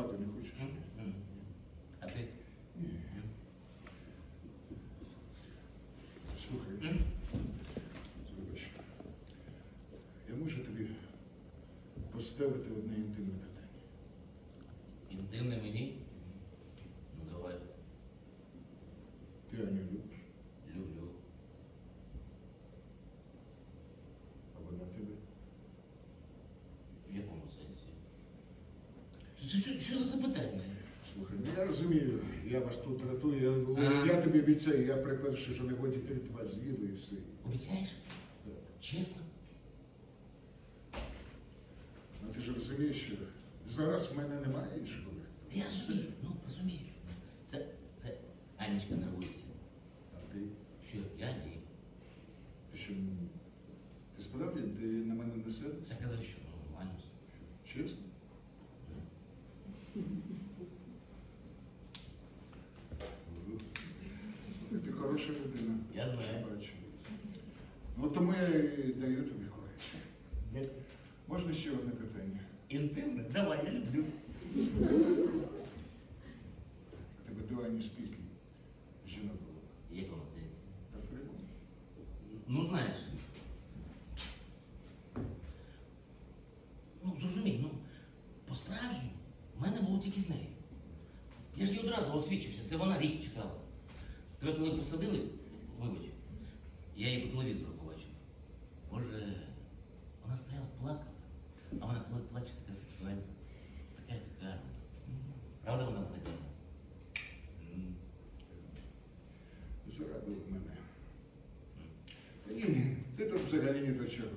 Спати не хочеш? А ти? Ні. Слухай, вибач. Я можу тобі поставити одне інтимне питання. Інтимне мені? Ну давай, Ти Аню любиш, люблю. а вона тебе. В якому сенсі? Що, що, що за запитання? Слухай, ну я розумію, я вас тут дратую, але Ага. я тобі обіцяю, я при першій же нагоді від вас з'їду і все. Обіцяєш? Чесно? Ну ти ж розумієш, що зараз в мене немає іншого. Я розумію, ну розумію. Це, це Анічка нервується. А ти? Що, я ні. Ти що, ти справді ти на мене не сердишся? Я казав, що ну, нормально. Чесно? Слухай, Ти хороша людина. Я знаю. Бачу. Ну тому я і даю тобі користь. Можна ще одне питання? Інтимне? Давай, я люблю. Тебе до Ані скільки жінок було? Якому сенсі? Так прямо? Ну, знаєш. Ну, зрозумій, ну, по-справжньому, в мене було тільки з нею. Я ж їй одразу освічився, це вона рік чекала. Тебе коли посадили, вибач, я її по телевізору побачив. Боже, вона стояла, плакала, а вона коли плаче така сексуальна, така гарна. Правда вона мене гарна? М. Зарадили мене. Та Ні, ти тут взагалі ні до чого.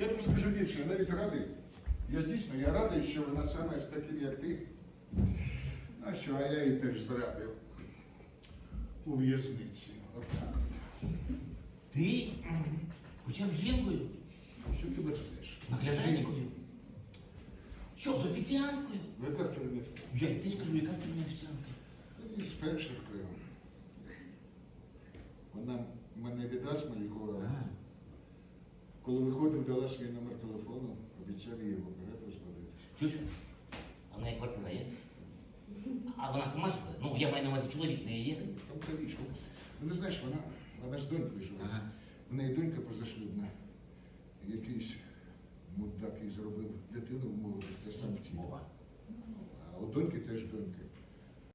Я тобі скажу більше, я навіть радий. Я дійсно я радий, що вона саме з таким, як ти. А що, а я її теж зрадив. У в'язниці. Ти? Хоча б жінкою? Що ти версиш? Наглядачкою? Що, з офіціанткою? Яка це не Я й теж кажу, яка в тебе офіціантка? З фельдшеркою. Вона мене від астми лікувала. А, Коли виходив, дала свій номер телефону, обіцяв її в оператор зводити. чуєш? А в неї квартира є? А вона сама живе? Ну, я маю на увазі, чоловік в неї є. Там це річ. Ну, не знаєш, вона, вона ж донькою живе. Ага. В неї донька позашлюбна. Якийсь мудак і зробив дитину в молодості, сам втік. Мова. А у доньки теж донька.